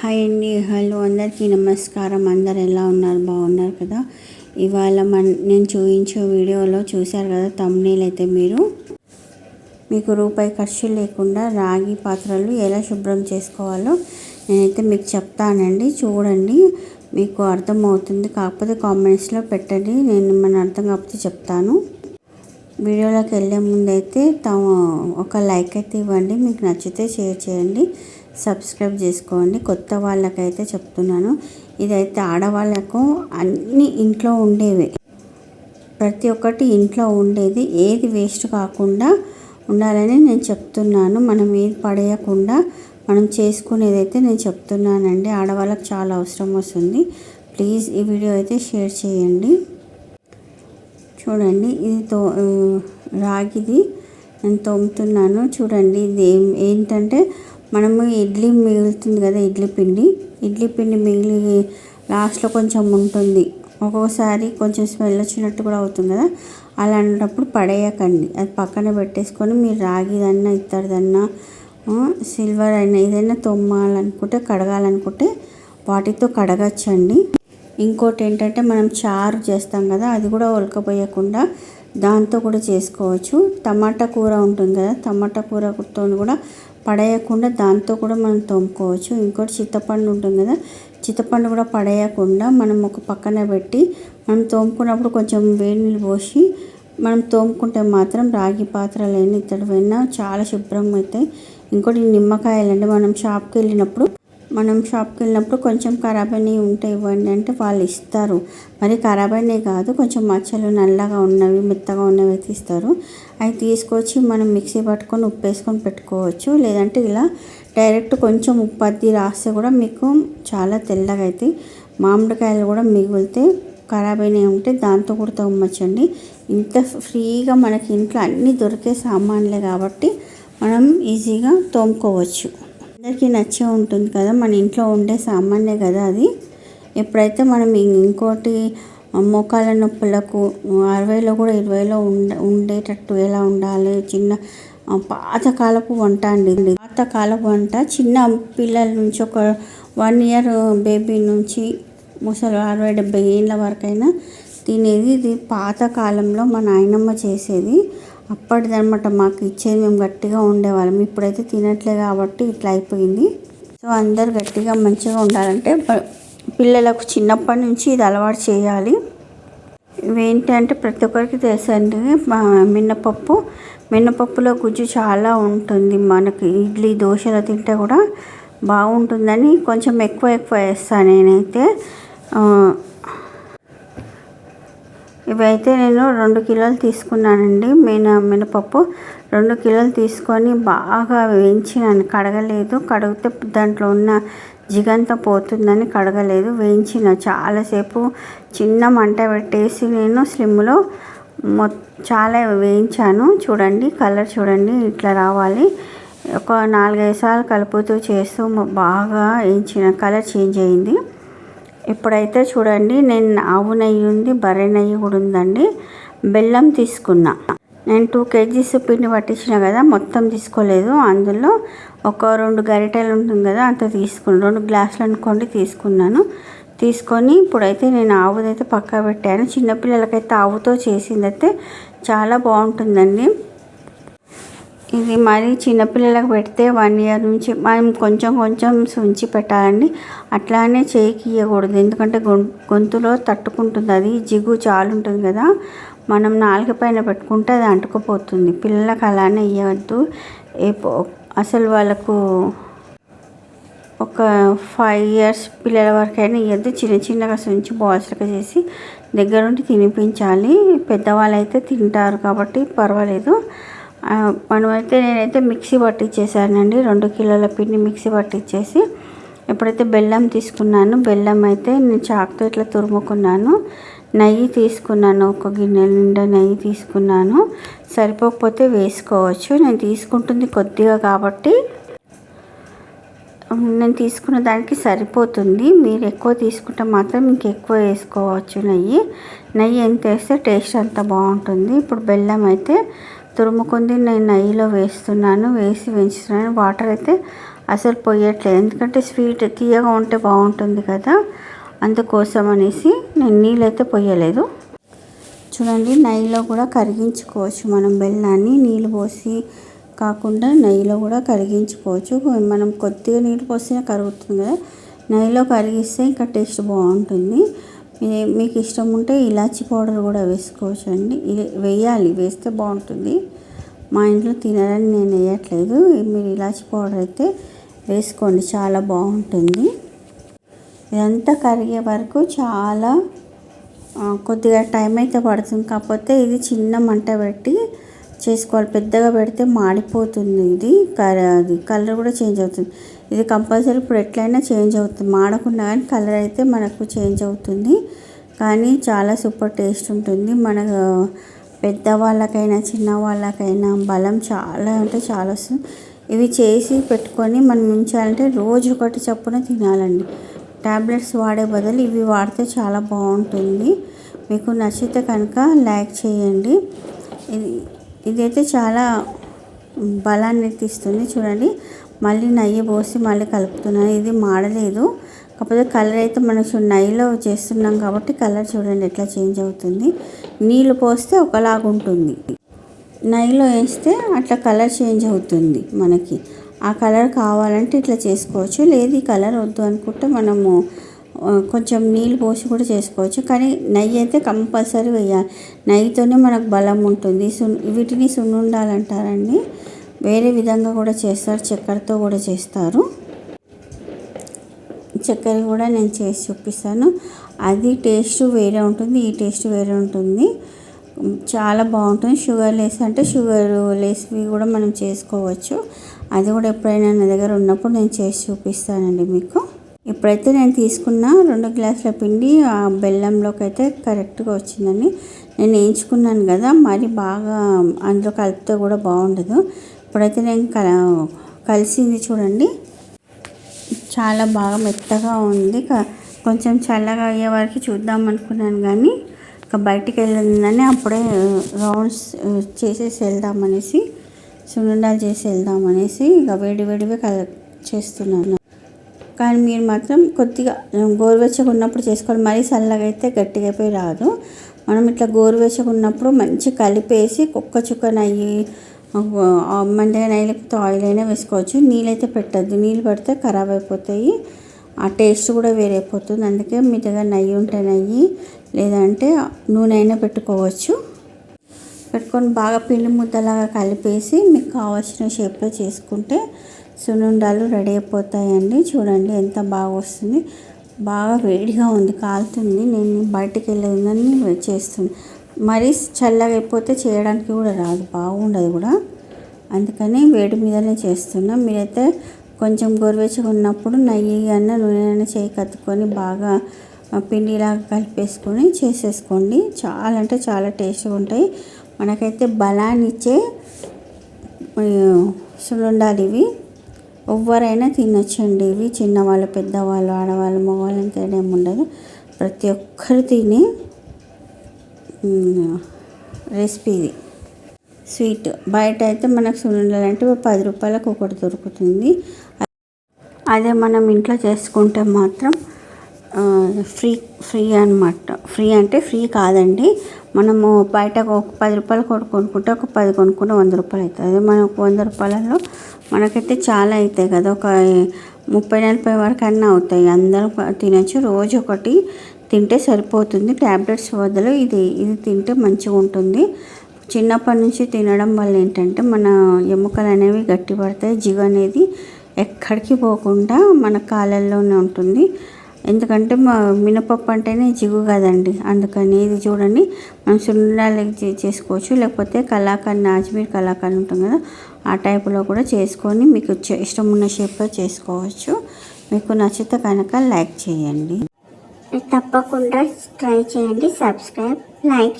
Hi అండి hello అందరికీ నమస్కారం. అందరు ఎలా ఉన్నారు? బాగున్నారు కదా? ఇవాళ మన నేను చూపించే వీడియోలో చూశారు కదా తమ్నేల్ అయితే మీరు? మీకు రూపాయి ఖర్చు లేకుండా రాగి పాత్రలు ఎలా శుభ్రం చేసుకోవాలో నేనైతే మీకు చెప్తానండి చూడండి. మీకు అర్థమవుతుంది. కాకపోతే కామెంట్స్లో పెట్టండి నేను మన అర్థం కాకపోతే చెప్తాను. వీడియోలోకి వెళ్ళే ముందు అయితే తమ ఒక లైక్ అయితే ఇవ్వండి. మీకు నచ్చితే షేర్ చేయండి. సబ్స్క్రైబ్ చేసుకోండి. కొత్త వాళ్ళకైతే చెప్తున్నాను. ఇదైతే ఆడవాళ్ళకు అన్ని ఇంట్లో ఉండేవి. ప్రతి ఒక్కటి ఇంట్లో ఉండేది. ఏది వేస్ట్ కాకుండా ఉండాలని నేను చెప్తున్నాను. మనం ఏది పడేయకుండా మనం చేసుకునేదైతే నేను చెప్తున్నానండి. ఆడవాళ్ళకి చాలా అవసరం వస్తుంది. ప్లీజ్ ఈ వీడియో అయితే షేర్ చేయండి. చూడండి ఇది తో రాగిది. నేను తోముతున్నాను. చూడండి ఇది ఏంటంటే మనము ఇడ్లీ మిగులుతుంది కదా ఇడ్లీ పిండి. ఇడ్లీ పిండి మిగిలి లాస్ట్లో కొంచెం ఉంటుంది. ఒక్కొక్కసారి కొంచెం స్మెల్ వచ్చినట్టు కూడా అవుతుంది కదా. అలా అన్నప్పుడు పడేయకండి. అది పక్కన పెట్టేసుకొని మీరు రాగిదన్నా ఇత్తడిదన్నా సిల్వర్ అయినా ఏదైనా తొమ్మాలనుకుంటే కడగాలనుకుంటే వాటితో కడగచ్చండి. ఇంకోటి ఏంటంటే మనం చారు చేస్తాం కదా అది కూడా ఉడకపోయకుండా దాంతో కూడా చేసుకోవచ్చు. టమాటా కూర ఉంటుంది కదా టమాటా కూరతో కూడా పడేయకుండా దాంతో కూడా మనం తోముకోవచ్చు. ఇంకోటి చింతపండు ఉంటుంది కదా చింతపండు కూడా పడేయకుండా మనం ఒక పక్కన పెట్టి మనం తోముకున్నప్పుడు కొంచెం వేడి నీళ్ళు పోసి మనం తోముకుంటే మాత్రం రాగి పాత్రలు పాత్రలైనా ఇతడివైనా చాలా శుభ్రంగా అవుతాయి. ఇంకోటి నిమ్మకాయలు అంటే మనం షాప్కి వెళ్ళినప్పుడు మనం షాప్కి వెళ్ళినప్పుడు కొంచెం ఖరాబ్ అయినవి ఉంటే ఇవ్వండి అంటే వాళ్ళు ఇస్తారు. మరి ఖరాబ్ అయినవి కాదు కొంచెం మచ్చలు నల్లగా ఉన్నవి మెత్తగా ఉన్నవి అయితే ఇస్తారు. అవి తీసుకొచ్చి మనం మిక్సీ పట్టుకొని ఉప్పు వేసుకొని పెట్టుకోవచ్చు. లేదంటే ఇలా డైరెక్ట్ కొంచెం ఉప్పు అద్ది రాస్తే కూడా మీకు చాలా తెల్లగా అవుతాయి మామిడికాయలు కూడా మిగిలితే ఖరాబ్ అయినవి ఉంటే దాంతో కూడా తోమచ్చండి. ఇంత ఫ్రీగా మనకి ఇంట్లో అన్నీ దొరికే సామాన్లే కాబట్టి మనం ఈజీగా తోముకోవచ్చు. అందరికీ నచ్చే ఉంటుంది కదా మన ఇంట్లో ఉండే సామాన్యే కదా అది. ఎప్పుడైతే మనం ఇంకోటి మోకాల నొప్పులకు అరవైలో కూడా ఇరవైలో ఉండ ఉండేటట్టు ఎలా ఉండాలి చిన్న పాతకాలపు వంట అండి. పాతకాలపు వంట చిన్న పిల్లల నుంచి ఒక వన్ ఇయర్ బేబీ నుంచి ముసలి అరవై డెబ్బై ఏళ్ళ వరకైనా తినేది. ఇది పాతకాలంలో మా నాయనమ్మ చేసేది. అప్పటిదనమాట మాకు ఇచ్చేది మేము గట్టిగా ఉండేవాళ్ళం. ఇప్పుడైతే తినట్లే కాబట్టి ఇట్లా అయిపోయింది. సో అందరు గట్టిగా మంచిగా ఉండాలంటే పిల్లలకు చిన్నప్పటి నుంచి ఇది అలవాటు చేయాలి. ఇవేంటంటే ప్రతి ఒక్కరికి తెలుసండి మినపప్పు మినపప్పులో గుజ్జు చాలా ఉంటుంది. మనకి ఇడ్లీ దోశలు తింటే కూడా బాగుంటుందని కొంచెం ఎక్కువ ఎక్కువ వేస్తాను నేనైతే. ఇవైతే నేను రెండు కిలోలు తీసుకున్నానండి. మిన మినపప్పు రెండు కిలోలు తీసుకొని బాగా వేయించినాను. కడగలేదు. కడిగితే దాంట్లో ఉన్న జిగంతా పోతుందని కడగలేదు. వేయించిన చాలాసేపు చిన్న మంట పెట్టేసి నేను స్లిమ్లో మొ చాలా వేయించాను. చూడండి కలర్ చూడండి ఇట్లా రావాలి. ఒక నాలుగైదు సార్లు కలుపుతూ చేస్తూ బాగా వేయించిన కలర్ చేంజ్ అయింది. ఇప్పుడైతే చూడండి నేను ఆవు నెయ్యి ఉంది బర్రె నెయ్యి కూడా ఉందండి. బెల్లం తీసుకున్నా. నేను టూ కేజీస్ పిండి పట్టించిన కదా మొత్తం తీసుకోలేదు. అందులో ఒక రెండు గరిటెలు ఉంటుంది కదా అంత తీసుకున్నాను రెండు గ్లాసులు అనుకోండి తీసుకున్నాను. తీసుకొని ఇప్పుడైతే నేను ఆవుదైతే పక్క పెట్టాను. చిన్నపిల్లలకైతే ఆవుతో చేసిందైతే చాలా బాగుంటుందండి. ఇది మరి చిన్నపిల్లలకు పెడితే వన్ ఇయర్ నుంచి మనం కొంచెం కొంచెం ఉంచి పెట్టాలండి. అట్లానే చేయికి ఇవ్వకూడదు ఎందుకంటే గొంతులో తట్టుకుంటుంది. అది జిగు చాలు ఉంటుంది కదా. మనం నాలుగు పైన పెట్టుకుంటే అది అంటుకుపోతుంది. పిల్లలకు అలానే ఇవ్వద్దు అసలు వాళ్ళకు ఒక ఫైవ్ ఇయర్స్ పిల్లల వరకైనా ఇవ్వద్దు చిన్న చిన్నగా సుంచి బాల్స్లుగా చేసి దగ్గరుండి తినిపించాలి. పెద్దవాళ్ళు అయితే తింటారు కాబట్టి పర్వాలేదు. మనమైతే నేనైతే మిక్సీ పట్టించేసానండి రెండు కిలోల పిండి మిక్సీ పట్టించేసి ఎప్పుడైతే బెల్లం తీసుకున్నాను బెల్లం అయితే నేను చాకుతో ఇట్లా తురుముకున్నాను. నెయ్యి తీసుకున్నాను ఒక గిన్నె నిండా నెయ్యి తీసుకున్నాను. సరిపోకపోతే వేసుకోవచ్చు. నేను తీసుకుంటుంది కొద్దిగా కాబట్టి నేను తీసుకున్న దానికి సరిపోతుంది. మీరు ఎక్కువ తీసుకుంటే మాత్రం మీకు ఎక్కువ వేసుకోవచ్చు నెయ్యి. నెయ్యి ఎంత వేస్తే టేస్ట్ అంత బాగుంటుంది. ఇప్పుడు బెల్లం అయితే తురుముకుంది. నేను నెయ్యిలో వేస్తున్నాను. వేసి వేయించుతున్నాను. వాటర్ అయితే అసలు పోయట్లేదు. ఎందుకంటే స్వీట్ తీయగా ఉంటే బాగుంటుంది కదా. అందుకోసం అనేసి నేను నీళ్ళు అయితే పోయలేదు. చూడండి నెయ్యిలో కూడా కరిగించుకోవచ్చు మనం బెల్లాన్ని. నీళ్ళు పోసి కాకుండా నెయ్యిలో కూడా కరిగించుకోవచ్చు. మనం కొద్దిగా నీళ్ళు పోస్తే కరుగుతుంది కదా. నెయ్యిలో కరిగిస్తే ఇంకా టేస్ట్ బాగుంటుంది. మీకు ఇష్టం ఉంటే ఇలాచి పౌడర్ కూడా వేసుకోవచ్చు అండి వేయాలి వేస్తే బాగుంటుంది. మా ఇంట్లో తినరని నేను వేయట్లేదు. మీరు ఇలాచి పౌడర్ అయితే వేసుకోండి చాలా బాగుంటుంది. ఇదంతా కరిగే వరకు చాలా కొద్దిగా టైం అయితే పడుతుంది. కాకపోతే ఇది చిన్న మంట పెట్టి చేసుకోవాలి పెద్దగా పెడితే మాడిపోతుంది ఇది. కర అది కలర్ కూడా చేంజ్ అవుతుంది. ఇది కంపల్సరీ ఇప్పుడు ఎట్లయినా చేంజ్ అవుతుంది. మాడకుండా కానీ కలర్ అయితే మనకు చేంజ్ అవుతుంది. కానీ చాలా సూపర్ టేస్ట్ ఉంటుంది. మన పెద్ద వాళ్ళకైనా చిన్న వాళ్ళకైనా బలం చాలా అంటే చాలా వస్తుంది. ఇవి చేసి పెట్టుకొని మనం ఉంచాలంటే రోజు ఒకటి చప్పున తినాలండి. ట్యాబ్లెట్స్ వాడే బదులు ఇవి వాడితే చాలా బాగుంటుంది. మీకు నచ్చితే కనుక లైక్ చేయండి. ఇది ఇదైతే చాలా బలాన్ని ఇస్తుంది చూడండి. మళ్ళీ నెయ్యి పోసి మళ్ళీ కలుపుతున్నాను ఇది మాడలేదు. కాకపోతే కలర్ అయితే మనం చూ నెయ్యిలో చేస్తున్నాం కాబట్టి కలర్ చూడండి ఎట్లా చేంజ్ అవుతుంది. నీళ్ళు పోస్తే ఒకలాగా ఉంటుంది. నెయ్యిలో వేస్తే అట్లా కలర్ చేంజ్ అవుతుంది మనకి. ఆ కలర్ కావాలంటే ఇట్లా చేసుకోవచ్చు. లేదు ఈ కలర్ వద్దు అనుకుంటే మనము కొంచెం నీళ్ళు పోసి కూడా చేసుకోవచ్చు. కానీ నెయ్యి అయితే కంపల్సరీ వేయాలి. నెయ్యితోనే మనకు బలం ఉంటుంది. సున్ వీటిని సున్నుండాలంటారండి. వేరే విధంగా కూడా చేస్తారు. చక్కెరతో కూడా చేస్తారు. చక్కెర కూడా నేను చేసి చూపిస్తాను. అది టేస్ట్ వేరే ఉంటుంది. ఈ టేస్ట్ వేరే ఉంటుంది. చాలా బాగుంటుంది. షుగర్ లెస్ అంటే షుగర్ లెస్వి కూడా మనం చేసుకోవచ్చు. అది కూడా ఎప్పుడైనా నా దగ్గర ఉన్నప్పుడు నేను చేసి చూపిస్తానండి మీకు. ఇప్పుడైతే నేను తీసుకున్న రెండు గ్లాసుల పిండి ఆ బెల్లంలోకి అయితే కరెక్ట్గా వచ్చిందండి. నేను వేయించుకున్నాను కదా మరి బాగా అందులో కలిపితే కూడా బాగుండదు. ఇప్పుడైతే నేను కల కలిసింది చూడండి. చాలా బాగా మెత్తగా ఉంది. క- కొంచెం చల్లగా అయ్యే వరకు చూద్దాం అనుకున్నాను కానీ ఇక బయటికి వెళ్ళిందని అప్పుడే రౌండ్స్ చేసేసి చేసేసి వెళ్దామనేసి సున్నుండాలు చేసి వెళ్దామనేసి ఇక వేడి వేడివి కల చేస్తున్నాను. కానీ మీరు మాత్రం కొద్దిగా గోరువెచ్చగా ఉన్నప్పుడు చేసుకోవాలి. మరీ చల్లగా అయితే గట్టిగా అయిపోయి రాదు. మనం ఇట్లా గోరువెచ్చగా ఉన్నప్పుడు మంచి కలిపేసి కుక్క చుక్క నెయ్యి మండగా నెయ్యి లేకపోతే ఆయిల్ అయినా వేసుకోవచ్చు. నీళ్ళైతే పెట్టద్దు. నీళ్ళు పెడితే ఖరాబ్ అయిపోతాయి. ఆ టేస్ట్ కూడా వేరైపోతుంది అందుకే మీ దగ్గర నెయ్యి ఉంటే నెయ్యి లేదంటే నూనె అయినా పెట్టుకోవచ్చు. పెట్టుకొని బాగా పిండి ముద్దలాగా కలిపేసి మీకు కావాల్సిన షేప్లో చేసుకుంటే సున్నుండాలు రెడీ అయిపోతాయండి. చూడండి ఎంత బాగా వస్తుంది. బాగా వేడిగా ఉంది కాలుతుంది. నేను బయటికి వెళ్ళేదని చేస్తుంది. మరీ చల్లగా అయిపోతే చేయడానికి కూడా రాదు బాగుండదు కూడా. అందుకని వేడి మీదనే చేస్తున్నా. మీరైతే కొంచెం గోరువెచ్చగా ఉన్నప్పుడు నెయ్యి అన్న నూనె అయినా చేయి కత్తుకొని బాగా పిండిలాగా కలిపేసుకొని చేసేసుకోండి. చాలా అంటే చాలా టేస్ట్గా ఉంటాయి. మనకైతే బలాన్ని ఇచ్చే సున్నుండాలు ఇవి ఎవరైనా తినొచ్చండి. ఇవి చిన్నవాళ్ళు పెద్దవాళ్ళు ఆడవాళ్ళు మగవాళ్ళని తేడా ఏమి ఉండదు. ప్రతి ఒక్కరు తినే రెసిపీ ఇది. స్వీట్. బయట అయితే మనకు సున్నుండలు అంటే పది రూపాయలకు ఒకటి దొరుకుతుంది. అదే మనం ఇంట్లో చేసుకుంటే మాత్రం ఫ్రీ ఫ్రీ అనమాట ఫ్రీ అంటే ఫ్రీ కాదండి. మనము బయట ఒక పది రూపాయలు కొనుక్కుంటే ఒక పది కొనుక్కుంటే వంద రూపాయలు అవుతుంది. అదే మనకు వంద రూపాయలలో మనకైతే చాలా అవుతాయి కదా. ఒక ముప్పై నలభై వరకు అన్నీ అవుతాయి. అందరూ తినచ్చు. రోజు ఒకటి తింటే సరిపోతుంది. ట్యాబ్లెట్స్ బదులు ఇది ఇది తింటే మంచిగా ఉంటుంది. చిన్నప్పటి నుంచి తినడం వల్ల ఏంటంటే మన ఎముకలు అనేవి గట్టి పడతాయి. జిగు అనేది ఎక్కడికి పోకుండా మన కాళ్ళల్లోనే ఉంటుంది. ఎందుకంటే మా మినపప్పు అంటేనే జిగు కదండి. అందుకని ఇది చూడండి. మనం సున్నుండాలు చేసుకోవచ్చు. లేకపోతే కలాకండ్ అజ్మీర్ కలాకండ్ ఉంటుంది కదా. ఆ టైపులో కూడా చేసుకొని మీకు చే- ఇష్టం ఉన్న షేప్లో చేసుకోవచ్చు. మీకు నచ్చితే కనుక లైక్ చేయండి. తప్పకుండా ట్రై చేయండి. Subscribe like